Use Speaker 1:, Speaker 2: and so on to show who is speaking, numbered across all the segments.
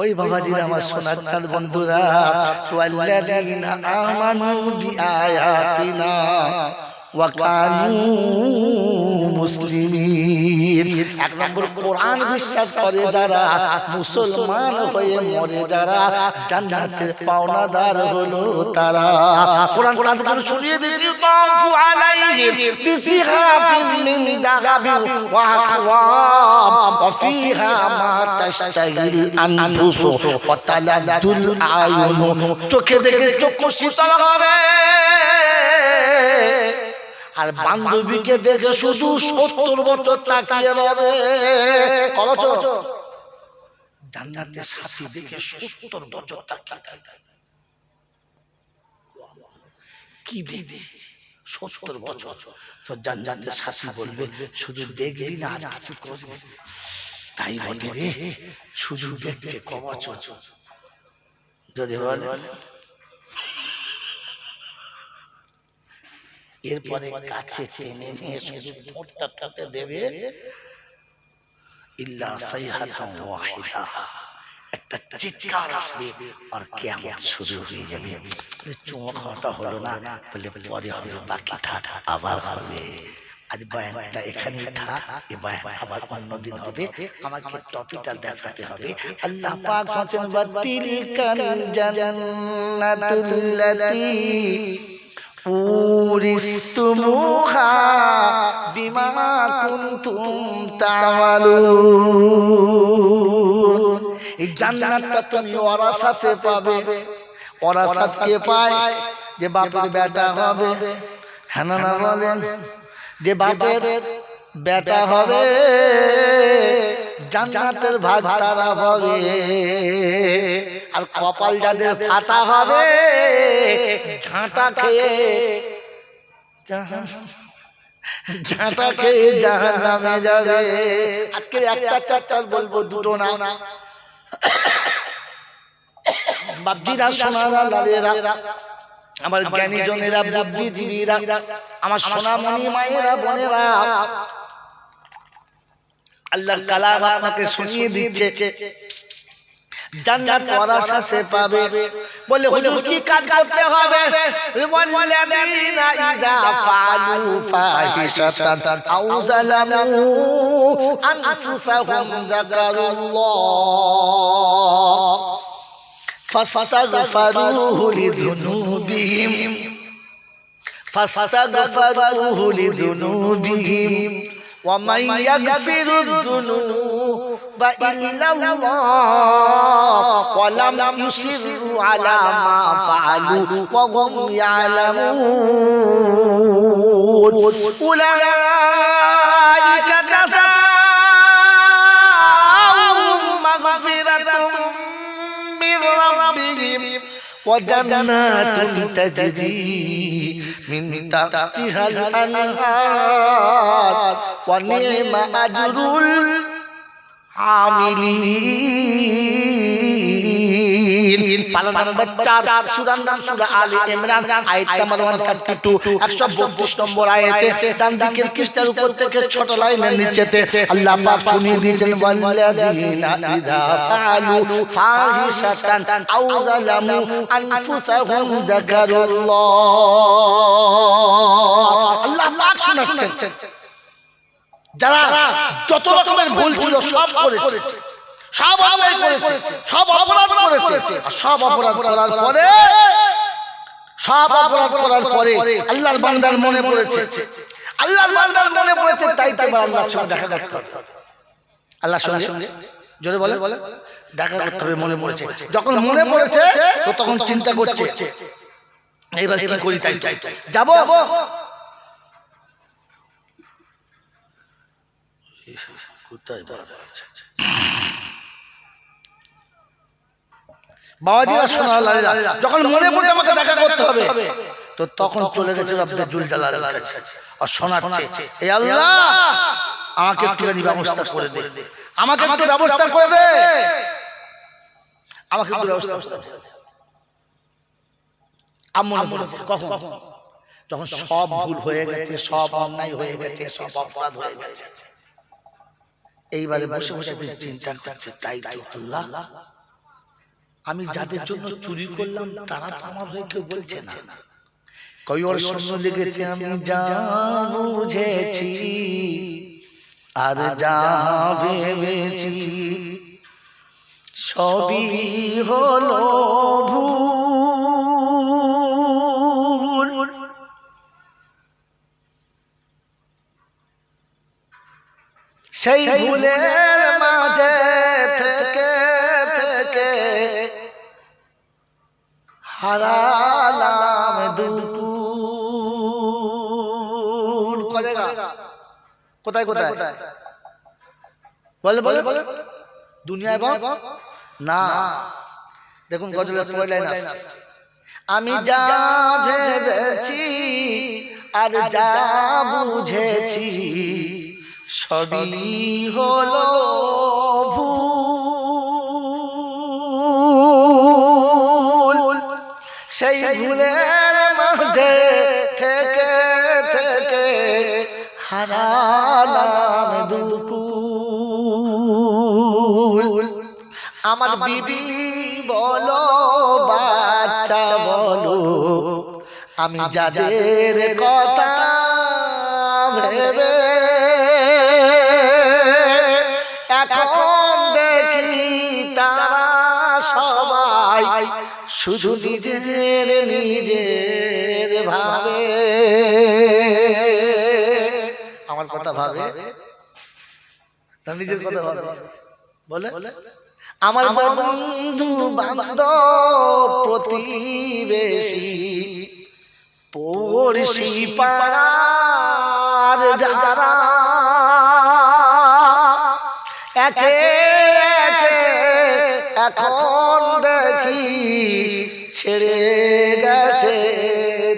Speaker 1: ওই বাবাজির আমার সোনার চাঁদ বন্ধুরা তো আল্লাযীনা আমানু বিআয়াতিনা। ওয়া কানু এক নম্বর কোরআন বিশ্বাস করে যারা মুসলমান হয়ে মরে যারা জান্নাতের পাওনাদার হলো তারা। কোরআন তাদেরকে শুনিয়ে দিয়েছি তাফু আলাইহিম মিন দাগাবিন ওয়া ফিহা মা তাশতাহিল আনফুসু ওয়া তালাদ্দুল আয়ুন। চোখে দেখে চক্ষু শীতল হবে। আর বান্ধবীকে দেখে শুধু সত্তর বছর তাকিয়ে রবে। কবচ। জান্নাতের সাথী দেখে সত্তর বছর তাকিয়ে থাকে। কি দেখবি? সত্তর বছর। তো জান্নাতের শাসি বলবে শুধু দেখবি না আর কিছু করবি তাই বলে রে শুধু দেখছে কবচ। যদি বলে এরপরে কাছে টেনে নিয়ে শুধু ঠোঁটটা ঠোঁটে দেবে। ইল্লা সাইহাতাম ওয়াহিদা। একটা চিৎকার আসবে আর কিয়ামত শুরু হয়ে যাবে। বলে চুমো খাওয়াটা হলো না। বলে পরে হবে বাকি থাক আবার হবে। আজ বয়ানটা এখানেই থাক। এ বয়ান আবার অন্যদিন হবে। আমাকে টপিকটা দেখাতে হবে। আল্লাহ পাক বলেন বাতিল কান জান্নাতুল্লাতী বিমা কুনতুম তামালুন। এই জান্নাতটা তুমি ওয়ারাসাতে পাবে। ওয়ারাসাত কে পায় যে বাপের বেটা হবে। হ্যাঁ না বলেন? যে বাপের বেটা হবে। জান্নাতের ভাগ তারা হবে। আর কপাল যাদের ফাটা হবে। ঝাঁটা খেয়ে ঝাঁটা খেয়ে জাহান যাবে। আজকে একটা চারটার বলব, দুটো না। বাপজিরা, সোনারা, লালেরা, আমার বুদ্ধিজীবীরা, আমার সোনামণি মায়েরা, বোনেরা আল্লাহর কালাম আপনাকে শুনিয়ে দিচ্ছে জান্নাত ওয়ারাসা সে পাবে বলে হুজুর কি কাজ করতে হবে ওয়াল্লাযীনা ইযা ফাআলু ফাহিশাতান আও যালামু আনফুসাহুম যাকারুল্লাহ ফাস্তাগফারুহু লিযুনুবিহিম ফাস্তাগফারুহু লিযুনুবিহিম ومن يغفر الذنوب إلا الله ولم يصروا على ما فعلوا وهم يعلمون أولئك جزاؤهم مغفرة من ربهم وجنات تجري من تحتها الأنهار ونعم أجر العاملين. পালন নম্বর 4 সূরার নাম সূরা আলে ইমরান আয়াত নাম্বার 132 132 নম্বর আয়াতে ডান দিকের পৃষ্ঠার উপর থেকে ছোট লাইনের নিচেতে আল্লাহ পাক শুনিয়ে দিয়েছেন ওয়াল্লাযিনা ইযা ফাআলু ফাহিশাতান আও যালামু আনফুসাহুম যাকারুল্লাহ আল্লাহ পাক শোনাচ্ছেন। যারা যত রকমের ভুল ছিল সব করেছে। সব অন্যায় করেছে। সব অপরাধ করেছে। আর সব অপরাধ করার পরে সব অপরাধ করার পরে আল্লাহর বান্দার মনে পড়েছে। আল্লাহর বান্দার মনে পড়েছে তাই তাই আল্লাহর সঙ্গে দেখা করতে হবে আল্লাহর সঙ্গে? জোরে বলে বলে দেখা করতে হবে মনে পড়েছে। যখন মনে পড়েছে তো তখন চিন্তা করছে। এইবার কি করি তাই তাই যাব। কোথায় বাবাজিরা যখন মনে পড়ে আমাকে দেখা করতে হবে তো তখন চলে গেছে আপনার জুল কাছে। আর শোনাচ্ছে এই আল্লাহ আমাকে একটুখানি ব্যবস্থা করে দে। আমাকে একটু ব্যবস্থা করে দে। আমাকে একটু ব্যবস্থা করে দে। কখন? যখন সব ভুল হয়ে গেছে সব অন্যায় হয়ে গেছে সব অপরাধ হয়ে গেছে। এইবারে বসে বসে চিন্তা করছে তাই তো আল্লাহ। আমি যাদের জন্য চুরি করলাম তারা তো আমার হয়ে কেউ বলছে না। কবি ওর শূন্য লিখেছে আমি যা বুঝেছি। আর যা ভেবেছি সবই হলো ভুল। সেই ভুলের মাঝে থেকে হারালাম দুকুল কোথায় কোথায় বলে বলে। বলে দুনিয়ায় বাপ না। দেখুন গজলের লাইন আমি যা ভেবেছি আর যা বুঝেছি সবই হলো সেই ভুলের মাঝে থেকে থেকে হারালাম দুকুল। আমার বিবি বলো বাচ্চা বলো। আমি যাদের কথা ভেবে এখন দেখি তারা সবাই শুধু নিজের নিজের ভাবে। আমার কথা ভাবে? নিজের কথা ভাবে। বলে? আমার বন্ধু বান্ধব প্রতিবেশী। পড়শি পাড়ার যারা একে একে এখন দেখি ছেড়ে গেছে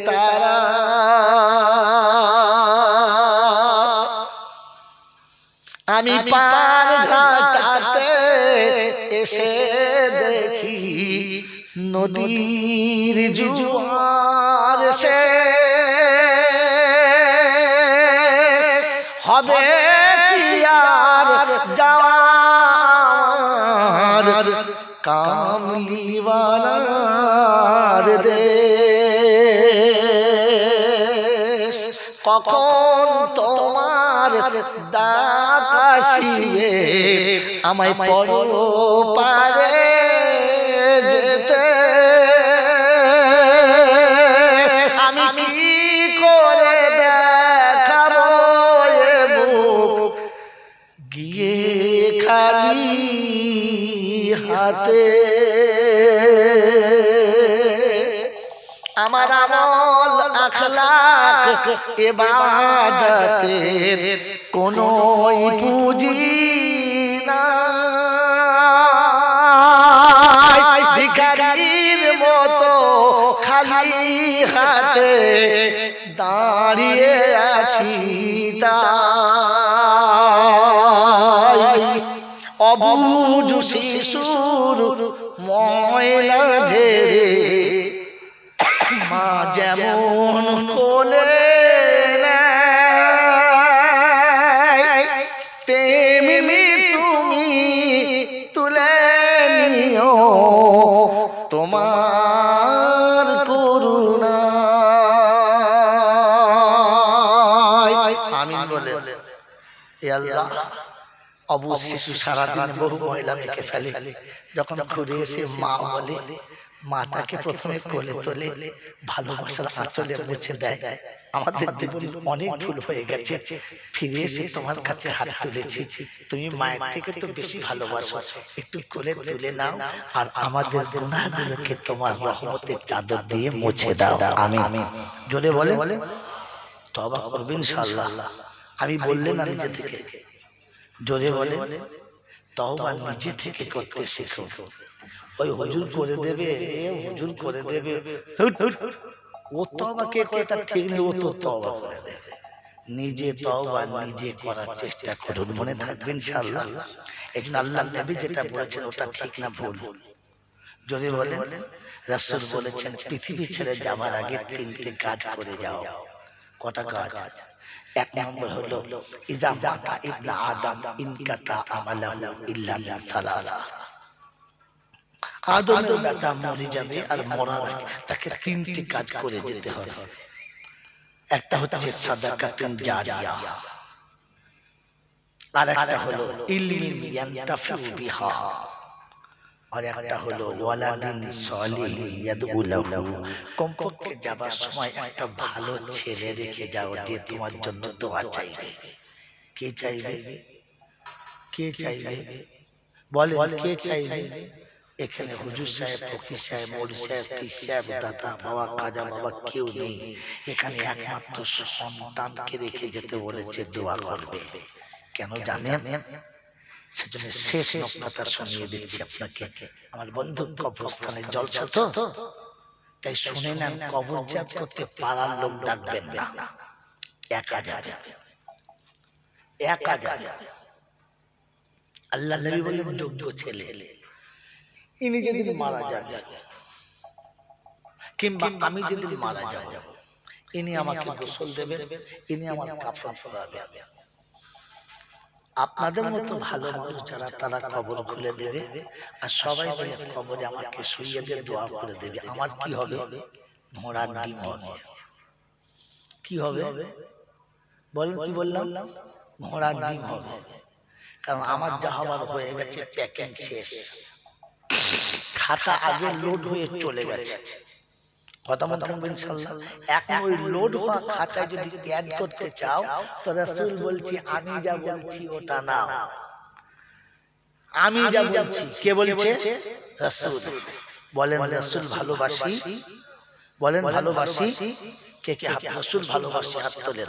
Speaker 1: তারা। আমি পার ঘাটাতে এসে দেখি নদীর জুয়ার সে। হবে কি আর যাওয়ার কামলিওয়ালার দেশ। কখন তোমার ডাক আসিবে? আমায় পড়ো পারে। হাতে আমার আমল আখলাক এবাদতের কোনো পুঁজি নাই। ভিখারির শিশুর অবু শিশু সারাদিন বহু মহিলা মেখে ফেলে। যখন ঘুরে এসে মা বলে মা তাকে প্রথমে কোলে তোলে ভালোবাসার আঁচলে মুছে দেয়। আমাদের জীবন অনেক ভুল হয়ে গেছে। ফিরে এসে তোমার কাছে হাত তুলেছি। তুমি মায়ের থেকে তো বেশি ভালোবাসো। একটু কোলে তুলে নাও। আর আমাদের গুনাহগুলোকে তোমার রহমতের চাদর দিয়ে মুছে দাও। আমি আমি জোরে বলে তবা করবে ইনশাআল্লাহ। আমি বললে না নিজে থেকে জোরে বলে তওবা নিজে থেকে করতে শেখো। ওই হুজুর করে দেবে হুজুর করে দেবে। ও তওবা কে করে তার ঠিক নেই ও তো তওবা করে দেবে নিজে তওবা নিজে করার চেষ্টা করুন মনে থাকবে ইনশাআল্লাহ। একদিন আল্লাহ নবী যেটা বলেছেন ওটা ঠিক না ভুল। যদি বলেন রাসূল বলেছেন পৃথিবী ছেড়ে যাওয়ার আগে তিনটে কাজ করে যাও। কটা কাজ? এক নম্বর হলো ইজা মাতা ইবনা আদম ইনকাতা আমালাহু ইল্লা মিন সালাসা আদমের বেটা মরে যাবে আর মরার আগে তাকে তিনটি কাজ করে যেতে হবে। একটা হচ্ছে সাদাকাতুন জারিয়া। আর একটা হলো ইলমিন বিহা। আর একটা হলো ওয়ালাদিন সলিহ ইয়াদউ কমপক্ষে যাবার সময় একটা ভালো ছেলে রেখে যাও যে তোমার জন্য দোয়া চাইবে। কে চাইবে? কে চাইবে? বলেন কে চাইবে? এখানে হুজুর সাহেব ফকির সাহেব মৌলী সাহেব পীর সাহেব দাদা বাবা কাজা বাবা কেউ নেই। এখানে একমাত্র সন্তানকে রেখে যেতে বলেছে দোয়া করবে। কেন জানেন? সেজন্য শেষ শুনিয়ে দিচ্ছি আপনাকে। আমার বন্ধু কবরস্থানের জলসা তো তাই শুনে নেন কবরজাত করতে লোক ডাকবেন না। একা যাবে একা যাবে আল্লাহ নবী যোগ্য ছেলে। ইনি যেদিন মারা যাবে কিংবা আমি যেদিন মারা যাব ইনি আমাকে গোসল দেবে ইনি আমার কাফন পরাবে আপনাদের মতো ভালো মানুষ যারা তারা কবর খুলে দেবে আর সবাই বলে কবরে আমাকে শুইয়ে দিয়ে দোয়া করে দেবে। আমার কি হবে? ঘোড়ার ডিম হবে। কি হবে? বলেন কি বললাম? ঘোড়ার ডিম হবে। কারণ আমার যা হবার হয়ে গেছে প্যাকেট শেষ। খাতা আগে লোড হয়ে চলে গেছে। কথা মনে থাকবে ইনশাআল্লাহ এখন ওই লোড হওয়া খাতায় যদি অ্যাড করতে চাও তো রাসূল বলছি আমি যা বলছি ওটা না আমি যা বলছি কে বলছে? রাসূল। বলেন রাসূল ভালোবাসি। বলেন ভালোবাসি কে কে রাসূল ভালোবাসি হাত তোলেন।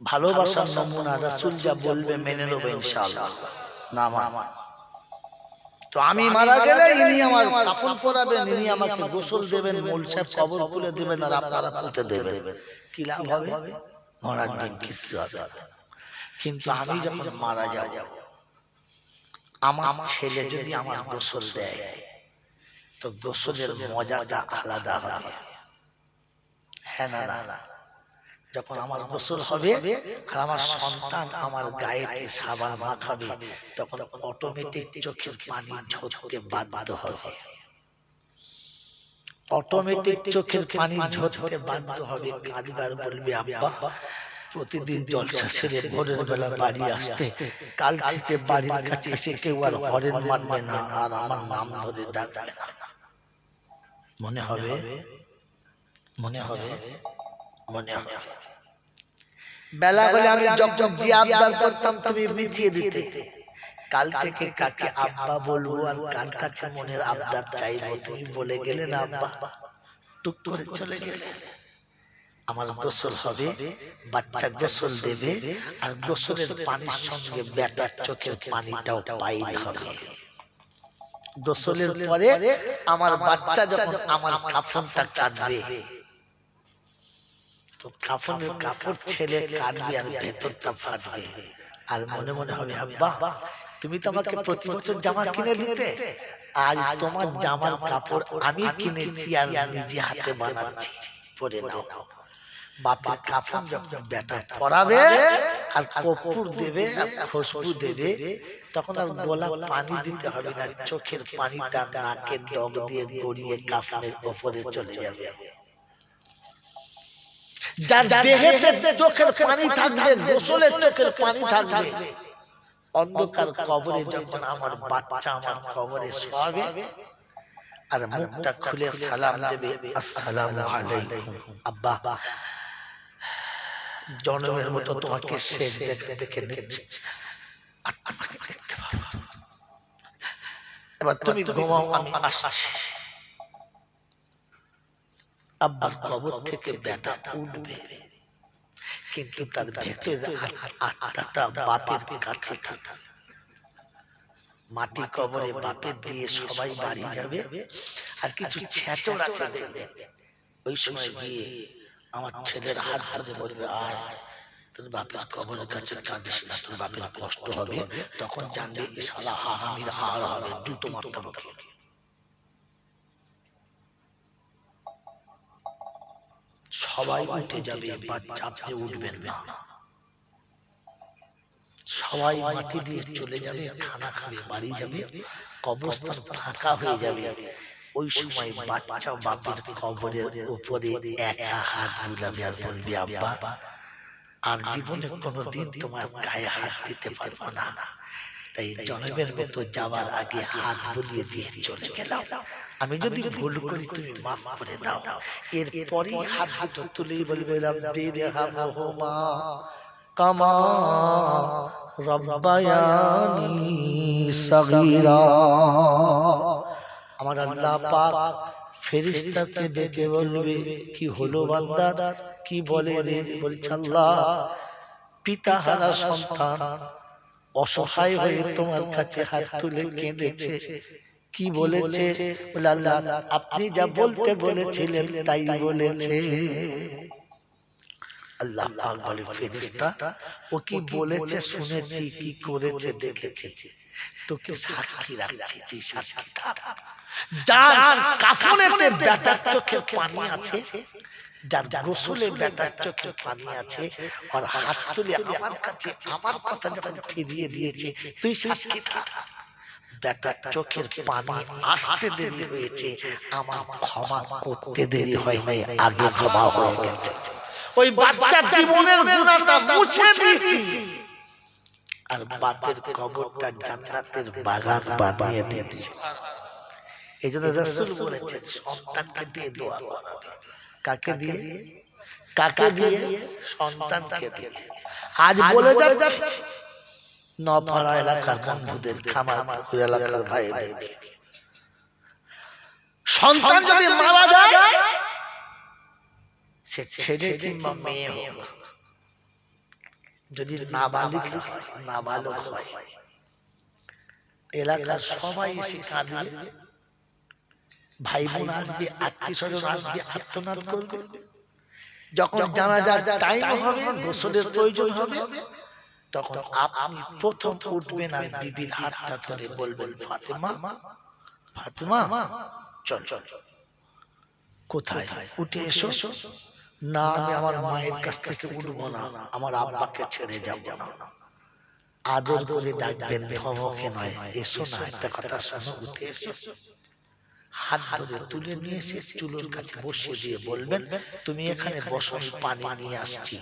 Speaker 1: ভালোবাসার নমুনা রাসূল যা বলবে মেনে নেব ইনশাআল্লাহ। না মা তো আমি মারা গেলে ইনি আমার কাপড় পরাবেন ইনি আমাকে গোসল দেবেন মূল সাহেব কবর খুলে দেবেন আর আপনারা পুঁতে দেবেন। কি লাভ হবে? মরার দিন কিছু হবে। কিন্তু আমি যখন মারা যাব আমার ছেলে যদি আমার গোসল দেয় তো গোসলের মজাটা আলাদা হবে। হ্যাঁ না না। যখন আমার গোসল হবে আর আমার সন্তান আমার গায়েতে সাবান মাখাবে তখন অটোমেটিক চোখের পানি ঝরতে বাধ্য হবে। অটোমেটিক চোখের পানি ঝরতে বাধ্য হবে কাঁদবার বলবে আব্বা প্রতিদিন জলসা সেরে ভোরের বেলা বাড়ি আসতে কাল থেকে বাড়ির কাছে এসে কেউ আর হরেন মানবে না আর আমার নাম ধরে ডাকবে না। মনে হবে? মনে হবে? মনে হবে? বেলা হলে আমি যখন যে আবদার করতাম তুমি মিটিয়ে দিতে। কাল থেকে কাকে আব্বা বলব আর কার কাছে মনের আবদার চাইব তুমি বলে গেলে না আব্বা। টুক করে চলে গেলে। আমার গোসল হবে বাচ্চা গোসল দেবে আর গোসলের পানির সঙ্গে বেটার চোখের পানিটাও পাইল হবে। গোসলের পরে আমার বাচ্চা যখন আমার কাফনটা কাটবে তো কাফনের কাপড় ছেলে কাটবে আর ভেতরটা ফাটবে। আর মনে মনে হবে তুমি তো আমাকে প্রতি বছর জামা কিনে দিতে। আজ তোমার জামার কাপড় আমি কিনেছি আর নিজে হাতে বানাচ্ছি। পরে নাও। বাপের কাফন যখন বেটা পরাবে আর কপুর দেবে খুশবু দেবে তখন আর গোলা পানি দিতে হবে না চোখের পানিটা নাকের ডগ দিয়ে গড়িয়ে কাফনের ওপরে চলে যাবে। যার দেহেতে চোখের পানি থাকবে গোসলের চোখের পানি থাকবে। অন্ধকার কবরে যখন আমার বাচ্চা আমার কবরে শোয়াবে আর মুখটা খুলে সালাম দেবে আসসালামু আলাইকুম। আব্বা জনমের মতো তোমাকে শেষ দেখতে দেখে নিচ্ছে। আর আমাকে দেখতে পাবো। এবার তুমি ঘুমাও আমি আসছি। আব্বার কবর থেকে বেটা উঠবে কিন্তু তার ভেতরে আত্মাটা বাপের কাছে থাকে। মাটি কবরে বাপের দিয়ে সবাই বাড়ি যাবে আর কিছু ছেচর আছে। ওই সময় গিয়ে আমার ছেলের হাত ধরে বলবে আয় তোর বাপের কবরের কাছে কাঁদিস না তোর বাপের কষ্ট হবে তখন জানবে শালা হারামির হার হবে দুটো মাত্রা সবাই উঠে যাবে বাচ্চা আপনি উঠবেন না। সবাই মাটি দিয়ে চলে যাবে, খানা খাবে, বাড়ি যাবে, কবরস্থান ফাঁকা হয়ে যাবে। ওই সময় বাচ্চা বাপের কবরের উপরে একা হাত বুলাবে আর বলবে, আব্বা, আর জীবনে কোনোদিন তোমার গায়ে হাত দিতে পারব না। তাই জনমের মতো যাওয়ার আগে হাত বুলিয়ে দিয়ে চলে গেলাম। আমি যদি ভুল করি তুমি মাফ করে দাও। এরপরেই হাত দুটো তুলেই বলবে রব্বি রেহামহুমা কামা রব্বায়ানি সগীরা। আমার আল্লাহ পাক ফেরেশতাকে ডেকে বলবে কি হলো বান্দা কি বলে রে? বলছে আল্লাহ। পিতা হারা সন্তান। অসহায় হয়ে তোমার কাছে হাত তুলে কেঁদেছে। কি বলেছে? বলে আল্লাহ আপনি যা বলতে বলেছিলেন তাই বলেছে। আল্লাহ পাক বলে ফেরেশতা ও কি বলেছে শুনেছি কি করেছে দেখেছি। তোকে সাক্ষী রাখছি যে সাক্ষী থাক যার কাফনেতে বেটার চোখে পানি আছে যার গোসলে বেটার চোখে পানি আছে আর হাত তুলে আমার কাছে আমার কথা যখন ফিরিয়ে দিয়েছে তুই সাক্ষী থাক। বেটার চোখের পানি আসতে দেরি হয়েছে আমার ক্ষমা করতে দেরি হয় নাই আগে ক্ষমা হয়ে গেছে। ওই বাচ্চার জীবনের গুণাটা মুছে দিয়েছি। আর বাপের কবরটা জান্নাতের বাগান বানিয়ে দিয়েছে। এই জন্য রসুল বলেছেন সন্তানকে দিয়ে দোয়া করাবে কাকে দিয়ে? কাকে দিয়ে? সন্তানকে দিয়ে। আজ বলে যাচ্ছে নপাড়া এলাকার বন্ধুদের খামার পুকুর এলাকার ভাইদের সন্তান যদি মারা যায় সে ছেলে কিংবা মেয়ে হোক। যদি নাবালিক নাবালক হয় এলাকার সবাই এসে কাঁদবে। ভাই বোন আসবে আত্মীয় স্বজন আসবে আত্মনাদ করবে। যখন জানা যায় টাইম হবে গোসলের প্রয়োজন হবে তখন আপনি প্রথম উঠবেন আর বিবির হাতটা ধরে বলবেন ফাতেমা ফাতেমা চল চল কোথায়? উঠে এসো। না আমি আমার মায়ের কাছ থেকে উঠবো না আমার আব্বাকে ছেড়ে যাব না। আদর করে ডাকবেন ধমকে নয় এসো না একটা কথা শোনো উঠে এসো। হাত ধরে তুলে নিয়ে এসে চুলোর কাছে বসিয়ে দিয়ে বলবেন তুমি এখানে বসো পানি নিয়ে আসছি।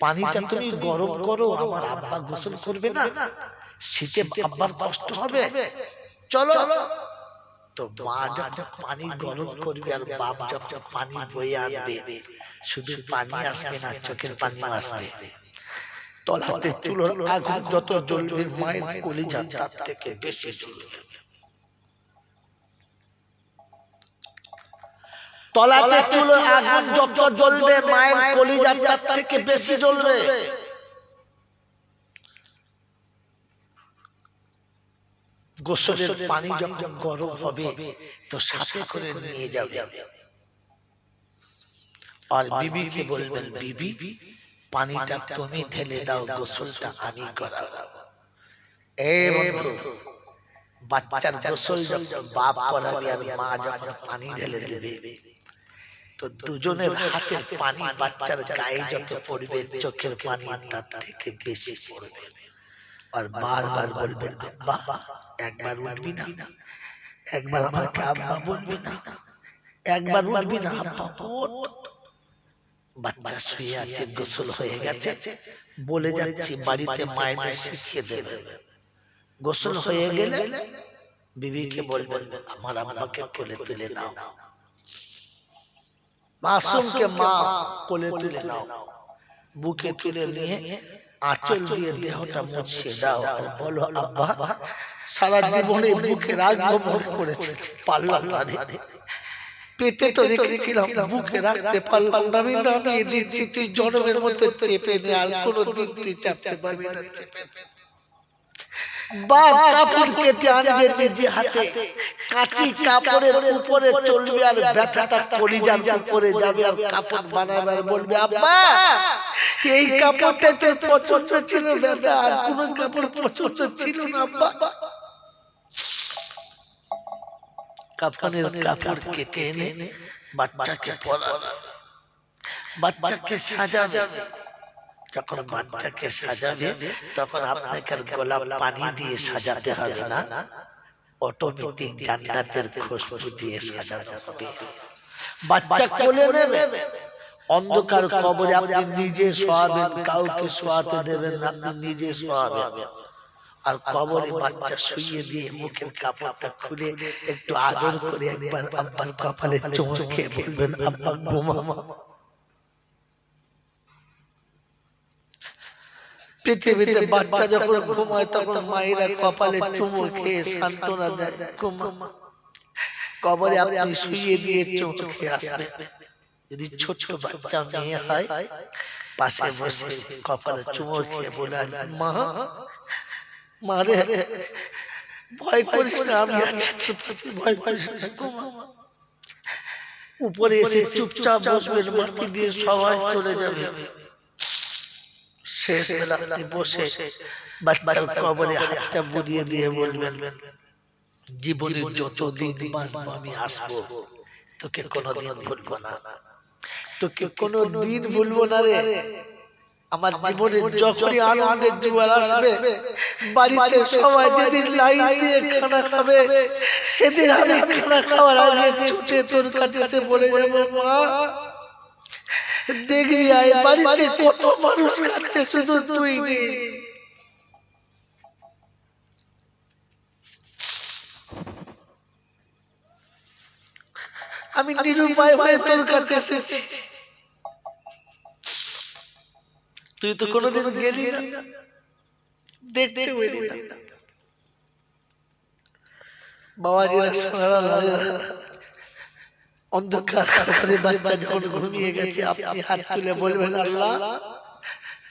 Speaker 1: পানিটা তুমি গরম করো আমার আব্বা গোসল করবে না। শীতে আব্বার কষ্ট হবে। চলো। তো মা যখন পানি গরম করবে আর বাপ যখন পানি বয়ে আনবে শুধু পানি আসবে না চোখের পানি আসবে। তলাতে চুলোর আগুন যত জ্বলবে মায়ের কলিজা তার থেকে বেশি জ্বলবে। তলাতে চুলোর আগুন যত জ্বলবে মায়ের কলিজা তার থেকে বেশি জ্বলবে। গোসলের পানি যখন গরম হবে তো সাথে করে নিয়ে যাবে। আর বিবিকে বলবেন বিবি পানিটা তুমি ঢেলে দাও গোসলটা আমি করাবো। এ বন্ধু বাচ্চার গোসল যখন বাপ করাবে আর মা যখন পানি ঢেলে দেবে। তো দুজনের হাতের পানি বাচ্চার গায়ে যত পড়বে চোখের পানি তার থেকে বেশি পড়বে। আর বারবার বলবেন আব্বা একবার উঠবি না। একবার আমাকে আব্বা বলবি না। একবার উঠবি না আব্বা বাচ্চা শুয়ে আছে গোসল হয়ে গেছে। বলে যাচ্ছি বাড়িতে মায়েদের শিখিয়ে দেবে। গোসল হয়ে গেলে বিবিকে বলবেন আমার আব্বাকে কোলে তুলে নাও মাসুমকে মা কোলে তুলে নাও। বুকে তুলে নিয়ে আঁচল দিয়ে দেহটা মুছিয়ে দাও। আর বলো আব্বা সারা জীবনে বুকে রাখব মনে করেছে। পারলাম না। পেটে তো রেখেছিলাম বুকে রাখতে পারলাম না। আমি নামিয়ে দিচ্ছি তুই জনমের মতো চেপে নে আর কোনো দিন তুই চাপতে পারবি না। চেপে। বাপ কাপড় কেটে হাতে কাপড়ের উপরে চলবে আর ব্যথাটা কলিজার উপরে যাবে আর কাপড় বানাবে আর বলবে, আব্বা, এই কাপড়টা তো ছিল আর কাপড় ছিল না, আব্বা। কাপড়ের কাপড় কেটে এনে বাচ্চাকে বাচ্চাকে যখন বাচ্চাকে সাজাবে তখন আপনাকে গোলাপ পানি দিয়ে সাজাতে হবে না। অটোমেটিক জান্নাতের খুশবু দিয়ে সাজানো হবে। বাচ্চা কোলে নেবে। অন্ধকার কবরে আপনি নিজে শোয়াবেন কাউকে শোয়াতে দেবেন না আপনি নিজে শোয়াবেন আর কবরে বাচ্চা শুইয়ে দিয়ে মুখের কাপড়টা খুলে একটু আদর করে একবার আব্বার কপালে চুমু খেয়ে বলবেন আব্বা পৃথিবীতে বাচ্চা যখন ঘুমায় তখন মায়েরা কপালে চুমু খেয়ে সান্ত্বনা দেয়। ঘুমামা কবরে আপনি শুইয়ে দিয়ে চুমু খেয়ে আসবেন। যদি ছোট বাচ্চা মেয়ে হয় পাশে বসে কপালে চুমু খেয়ে বলে মা মারে ভয় করিস না আমি ভয় করিস উপরে এসে চুপচাপ বসবেন মাটি দিয়ে সবাই চলে যাবে। শেষ বেলাতে বসে বাচ্চার কবরে হাতটা বুড়িয়ে দিয়ে বলবেন, জীবনের যত দিন বাঁচবো আমি আসব। তোকে কোনোদিন ভুলবো না। তোকে কোনো দিন ভুলবো না রে। আমার জীবনে যখনই আনন্দের জোয়ার আসবে, বাড়িতে সবাই যেদিন লাইন দিয়ে খানা খাবে, সেদিন আমি খানা খাওয়ার আগে ছুটে তোর কাছে বলে যাব, মা দেখি আয় বাড়িতে কত মানুষ খাচ্ছে শুধু তুই আমি নিরুপায় হয়ে তোর কাছে এসেছি। তুই তো কোনোদিন গেলি না। দেখতে পেলি না বাবাজিরা সোনারা লালেরা অন্ধকার করে বাচ্চা যখন ঘুমিয়ে গেছে, আপনি হাত তুলে বলবেন, আল্লাহ,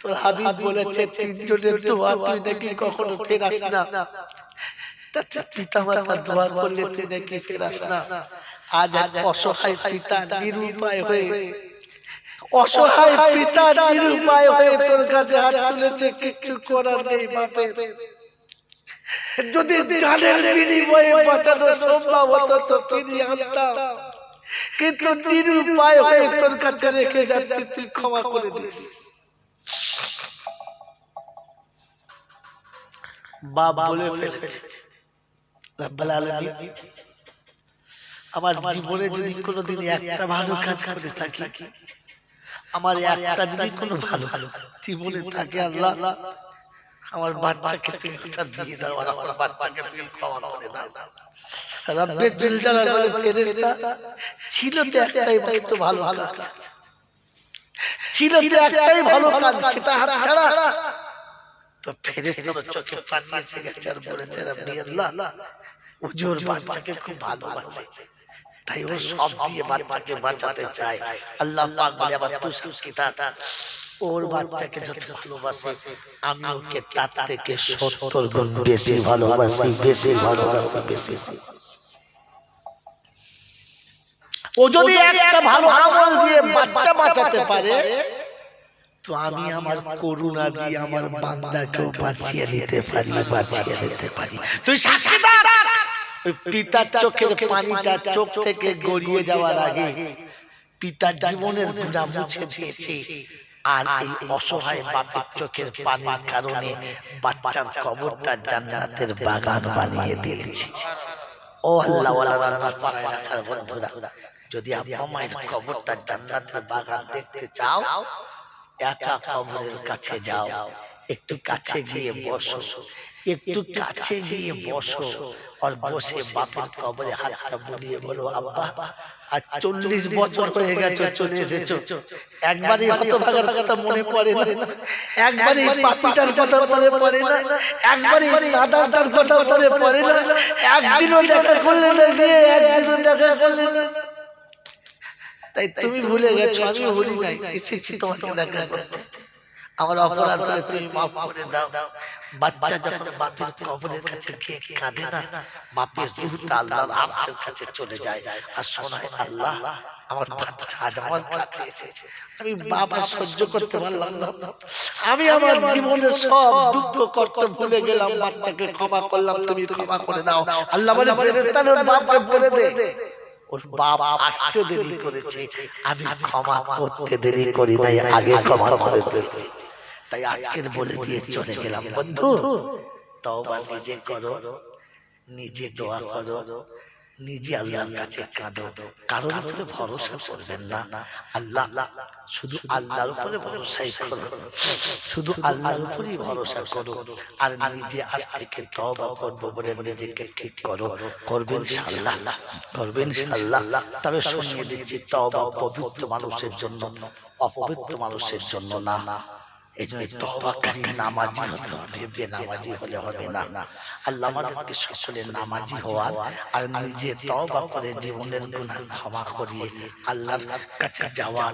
Speaker 1: তোর হাবিব বলেছে তিনজনের তুই নাকি কখনো ফেরাস না? না? কাছে যদি জানের বিনিময়ে বাঁচানো সম্ভব হতো তো ফিরিয়ে আনতাম। কিন্তু নিরুপায় হয়ে তোর কাছে রেখে যাচ্ছে তুই ক্ষমা করে দিস। বাবা বলে ফেলেছে রাব্বাল আলামিন আমার জীবনে যদি কোনোদিন একটা ভালো কাজ করে থাকি আমার একটা যদি কোনো ভালো ভালো জীবনে থাকে আল্লাহ। আমার বাচ্চাকে তুমি দিয়ে দাও আমার বাচ্চাকে তুমি ক্ষমা করে দাও। রব্বে জিল জালাল বলে ফেরেশতা ছিল তো একটাই মাত্র ভালো কাজ ছিল তো একটাই ভালো কাজ সেটা হাত ছাড়া তো ফেরেশতার চোখে পানি এসে গেছে আর বলেছে রব্বি আল্লাহ হুজুর বাচ্চাকে খুব ভালোবাসে তাই ও সব দিয়ে বাচ্চাকে বাঁচাতে চায় আল্লাহ পাক বলে আবার তুষার কিতাব ওর বাচ্চাকে যত ভালোবাসে আমি ওকে তার থেকে সত্তর গুণ বেশি ভালোবাসি বেশি ভালোবাসি বেশি ও যদি একটা ভালো আমল দিয়ে বাচ্চা বাঁচাতে পারে তো আমি আমার করুণা দিয়ে আমার বান্দাকেও বাঁচিয়ে নিতে পারি বাঁচিয়ে নিতে পারি। তুই পিতার চোখের পানিটা চোখ থেকে গড়িয়ে যাওয়ার আগে পিতার জীবনের গুণা মুছে দিয়েছে। আর এই অসহায় বাপের চোখের পানির কারণে বাচ্চার কবরটা জান্নাতের বাগান বানিয়ে দিয়েছে। ও আল্লাহ আল্লাহ পাড়ায় রাখার বন্ধুরা যদি আব্বা মায়ের কবরটা জান্নাতের বাগান দেখতে চাও একা কবরের কাছে যাও। একটু কাছে গিয়ে বসো। একটু কাছে গিয়ে বসো। আর বসে বাপের কবরে হাতটা বুলিয়ে বলো আব্বা আর চল্লিশ বছর হয়ে গেছে চলে এসেছ। একবারই হতভাগার কথা মনে পড়ে না। একবারই পাপিটার কথা মনে পড়ে না। একবারই নাদারটার কথা মনে পড়ে না। একদিনও দেখা করলে না গিয়ে একদিনও দেখা করলে না তাই তুমি ভুলে গেছো আমি ভুলি নাই। এসেছি তোমাকে দেখা করতে। আমার অপরাধ করে তুমি মাফ করে দাও। বাচ্চা যখন বাপের কবরের কাছে গিয়ে কাঁদে না বাপের রূহটা আল্লাহর আরশের কাছে চলে যায়। আর শোনায় আল্লাহ আমার বাচ্চা আজ আমার কাছে এসেছে। আমি বাবা সহ্য করতে পারলাম না। আমি আমার জীবনের সব দুঃখ কষ্ট ভুলে গেলাম। বাচ্চাকে ক্ষমা করলাম তুমি ক্ষমা করে দাও। আল্লাহ বলে ফেরেশতাদের বাপকে বলে দে। ওর বাপ আসতে দেরি করেছে। আমি ক্ষমা করতে দেরি করি নাই আগে ক্ষমা করে দিয়েছি। তাই আজকের বলে দিয়ে চলে গেলাম। বন্ধু তওবা নিজে করো নিজে দোয়া করো। নিজে আল্লাহর কাছে কাঁদো। কারোর উপরে ভরসা করবেন না। আল্লাহ শুধু আল্লাহর উপরে ভরসাই করো শুধু আল্লাহর উপরেই ভরসা করো আর নিজে আজ থেকে তওবা করব বলে নিজেকে ঠিক করো। করবেন ইনশাআল্লাহ। করবেন ইনশাআল্লাহ। তবে শুনিয়ে দিচ্ছি তওবা পবিত্র মানুষের জন্য। অপবিত্র মানুষের জন্য না। এই তওবাকারী নামাজি হতে হবে বেনামাজি হলে হবে না। আল্লাহ আমাদেরকে সকলে নামাজি হওয়ার আর নিজে তওবা করে জীবনের গুনাহ ক্ষমা করিয়ে আল্লাহর কাছে যাওয়ার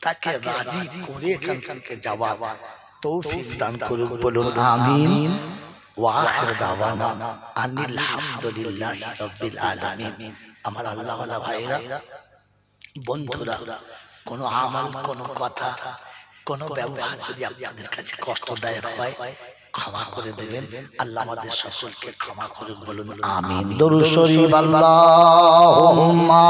Speaker 1: তাকে রাজি করে এখান থেকে যাওয়ার তৌফিক দান করুক বলুন আমিন। ওয়াখির দাওয়ানা। আনিল হামদুলিল্লাহি রাব্বিল আলামিন। আমার আল্লাহ ভাইরা বন্ধুরা কোনো আমল কোনো কথা কোনো ব্যবহার যদি আপনাদের কাছে কষ্টদায়ক হয় ক্ষমা করে দেবেন। আল্লাহ আমাদের সকলকে ক্ষমা করে বলুন আমিন। দরুদ শরীফ আল্লাহুম্মা।